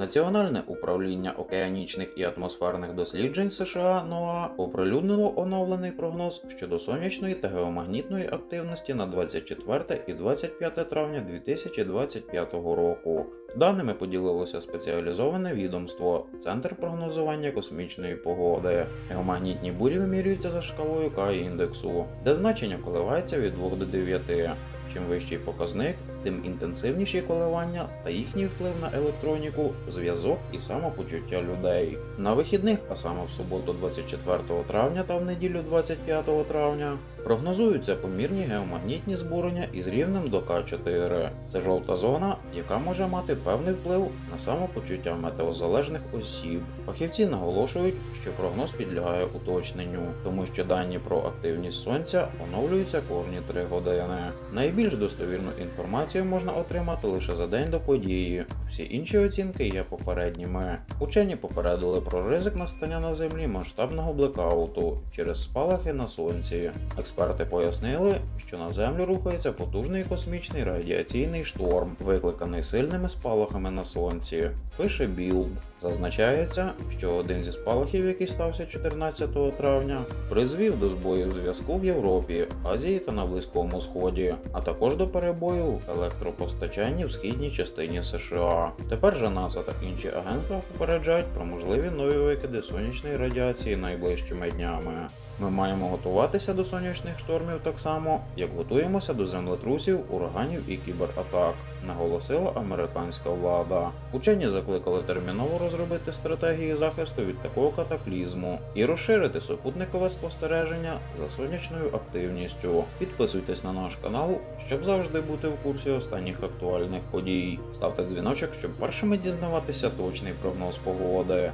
Національне управління океанічних і атмосферних досліджень США НОА оприлюднило оновлений прогноз щодо сонячної та геомагнітної активності на 24 і 25 травня 2025 року. Даними поділилося спеціалізоване відомство Центр прогнозування космічної погоди. Геомагнітні бурі вимірюються за шкалою К-індексу, де значення коливається від 2 до 9. Чим вищий показник, тим інтенсивніші коливання та їхній вплив на електроніку, зв'язок і самопочуття людей. На вихідних, а саме в суботу 24 травня та в неділю 25 травня, прогнозуються помірні геомагнітні збурення із рівнем до К4. Це жовта зона, яка може мати певний вплив на самопочуття метеозалежних осіб. Фахівці наголошують, що прогноз підлягає уточненню, тому що дані про активність сонця оновлюються кожні 3 години. Найбільш достовірну інформацію можна отримати лише за день до події. Всі інші оцінки є попередніми. Учені попередили про ризик настання на землі масштабного блекауту через спалахи на сонці. Експерти пояснили, що на землю рухається потужний космічний радіаційний шторм, викликаний сильними спалахами на сонці. Пише Білд. Зазначається, що один зі спалахів, який стався 14 травня, призвів до збоїв зв'язку в Європі, Азії та на Близькому Сході, а також до перебою в електропостачанні в східній частині США. Тепер же НАСА та інші агентства попереджають про можливі нові викиди сонячної радіації найближчими днями. Ми маємо готуватися до сонячних штормів так само, як готуємося до землетрусів, ураганів і кібератак, наголосила американська влада. Учені закликали терміново розробити стратегії захисту від такого катаклізму і розширити супутникове спостереження за сонячною активністю. Підписуйтесь на наш канал, щоб завжди бути в курсі останніх актуальних подій. Ставте дзвіночок, щоб першими дізнаватися точний прогноз погоди.